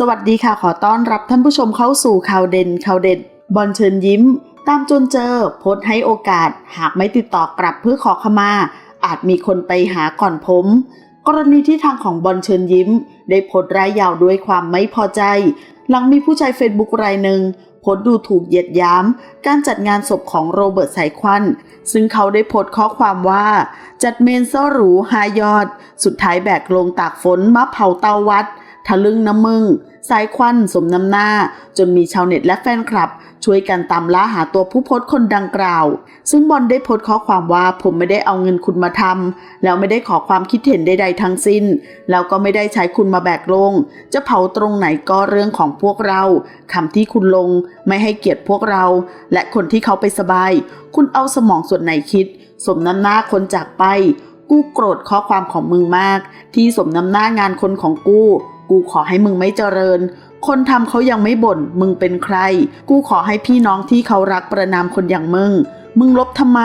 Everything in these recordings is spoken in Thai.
สวัสดีค่ะขอต้อนรับท่านผู้ชมเข้าสู่ข่าวเด่นข่าวเด็ดบอลเชิญยิ้ม ตามจนเจอโพสให้โอกาส หากไม่ติดต่อกลับเพื่อขอขมา อาจมีคนไปหาก่อนผม กรณีที่ทางของบอลเชิญยิ้ม ได้โพสรายยาวด้วยความไม่พอใจ หลังมีผู้ใช้เฟซบุ๊กรายหนึ่งโพสดูถูกเหยียดยามการจัดงานศพของโรเบิร์ตสายควัน ซึ่งเขาได้โพสข้อความว่า จัดเมนซ่อหรูหายอด สุดท้ายแบกลงตากฝนมาเผาเตาวัด ทะลึ่งน้ำมึงสายควันสมน้ำหน้า จนมีชาวเน็ตและแฟนคลับ ช่วยกันตามล่าหาตัวผู้โพสต์คนดังกล่าว ซึ่งบอลได้โพสต์ข้อความว่าผมไม่ได้เอาเงินคุณมาทำแล้วไม่ได้ขอความคิดเห็นใดๆทั้งสิ้น แล้วก็ไม่ได้ใช้คุณมาแบกลง จะเผาตรงไหนก็เรื่องของพวกเราคำที่คุณลงไม่ให้เกียรติพวกเรา และคนที่เขาไปสบาย คุณเอาสมองส่วนไหนคิด สมน้ำหน้าคนจากไป กูโกรธข้อความของมึงมาก ที่สมน้ำหน้างานคนของกู กูขอให้มึงไม่เจริญ คนทำเขายังไม่บ่น มึงเป็นใคร กูขอให้พี่น้องที่เขารักประนามคนอย่างมึง มึงลบทำไม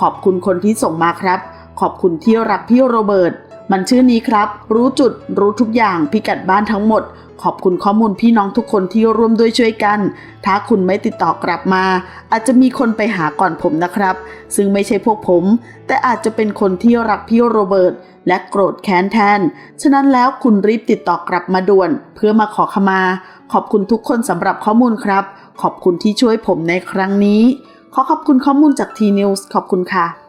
ขอบคุณคนที่ส่งมาครับ ขอบคุณที่รักพี่โรเบิร์ต มันชื่อนี้ครับ รู้จุดรู้ทุกอย่างพิกัดบ้านทั้งหมด ขอบคุณข้อมูลพี่น้องทุกคนที่ร่วมด้วยช่วยกัน ถ้าคุณไม่ติดต่อกลับมา อาจจะมีคนไปหาก่อนผมนะครับ ซึ่งไม่ใช่พวกผม แต่อาจจะเป็นคนที่รักพี่โรเบิร์ตและโกรธแค้นแทน ฉะนั้นแล้วคุณรีบติดต่อกลับมาด่วน เพื่อมาขอขมา ขอบคุณทุกคนสำหรับข้อมูลครับ ขอบคุณที่ช่วยผมในครั้งนี้ ขอขอบคุณข้อมูลจากทีนิวส์ขอบคุณค่ะ